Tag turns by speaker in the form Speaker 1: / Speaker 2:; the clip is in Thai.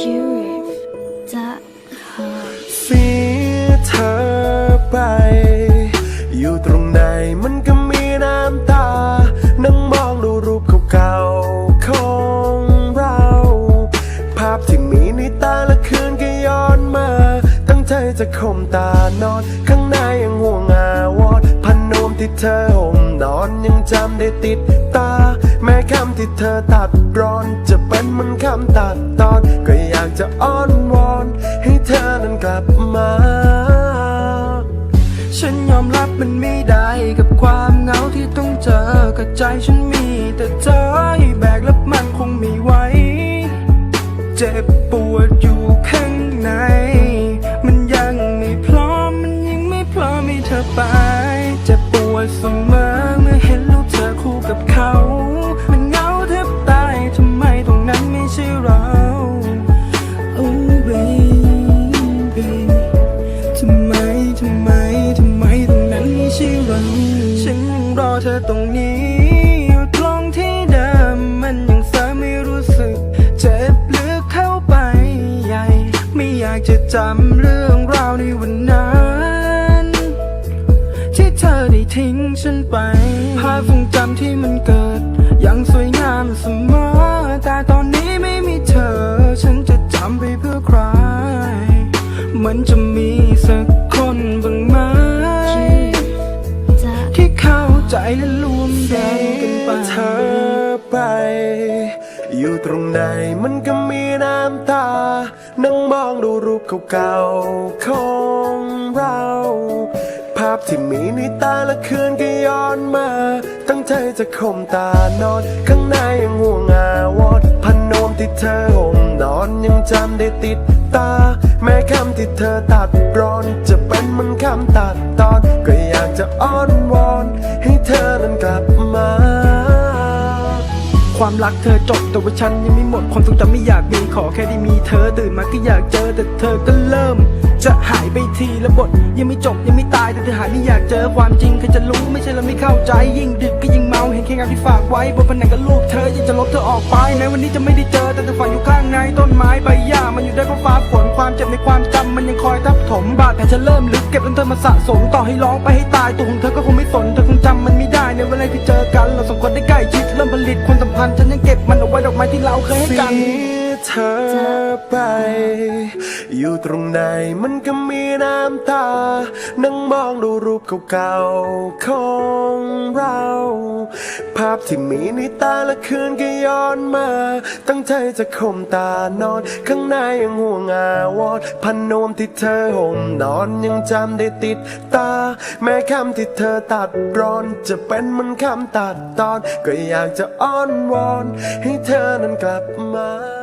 Speaker 1: Jurif จ
Speaker 2: งใจจะข่มตานอน ข้างในยังห่วงอาวรณ์พันมที่เธอห่มนอนยังจำได้ติดตา แม้คำที่เธอตัดรอน จะเป็นมันคำตัดตอน ก็อยากจะอ้อนวอน ให้เธอนั้นกลับมา
Speaker 3: ฉันยอมรับมันไม่ได้กับความเหงาที่ต้องเจอกับใจฉันมีแต่เธอให้แบกรับมันคงไม่ไหว เจ็บปวดอยู่ข้างใน ใช่เรา Oh baby ทำไม ทำไม ทำไมตรงนั้นไม่ใช่เราฉันยังรอเธอตรงนี้ อยู่ตรงที่เดิมมันยังเสยไม่รู้สึก เจ็บลึกเข้าไปใหญ่ ไม่อยากจะจำเรื่องราวในวันนั้น ที่เธอได้ทิ้งฉันไป ภาพทรงจำที่มันเกิด มันจะมีสักคนบ้างไหมที่เข้าใจและรวมแรงกันไป
Speaker 2: เธอไป อยู่ตรงไหนมันก็มีน้ำตา นั่งมองดูรูปเก่าๆของเรา ภาพที่มีในตาละคืนก็ย้อนมา ตั้งใจจะข่มตานอนข้างในยังห่วงอาำตัดตอน ก็อยากจะอ้อนวอน ให้เธอนั้นกลับมา
Speaker 3: ความรักเธอจบแต่ว่าฉันยังไม่หมดความทรงจำไม่อยากมีขอแค่ได้มีเธอตื่นมาก็อยากเจอแต่เธอก็เริ่ม จะหายไปทีละบท ยังไม่จบยังไม่ตายแต่เธอหายไม่อยากเจอความจริงใครจะรู้ไม่ใช่เราไม่เข้าใจ ยิ่งดึกก็ยิ่งเมาเห็นแค่เงาที่ฝากไว้บนผนังกับรูปเธอยังจะลบเธอออกไปในวันนี้จะไม่ได้เจอแต่เธอฝันอยู่ข้างในต้นไม้ใบ ริ่มลึกเก็บจนเธอมาสะสมต่อให้ร้องไปให้ตายตัวของเธอก็คงไม่สนเธอคงจำมันไม่ได้ในเวลาที่เจอกัน เราสองคนได้ใกล้ชิดเริ่มผลิตความสัมพันธ์ฉันยังเก็บมันเอาไว้ดอกไม้ที่เราเคยให้กัน
Speaker 2: เธอไป อยู่ตรงไหนมันก็มีน้ำตา นั่งมองดูรูปเก่าๆของเรา ภาพที่มีในตาละคืนก็ย้อนมา ตั้งใจจะข่มตานอน ข้างในยังห่วงอาวรณ์พันนวมที่เธอห่มนอนยังจำได้ติดตา แม้คำที่เธอตัดร้อน จะเป็นมันคำตัดตอน ก็อยากจะอ้อนวอน ให้เธอนั้นกลับมา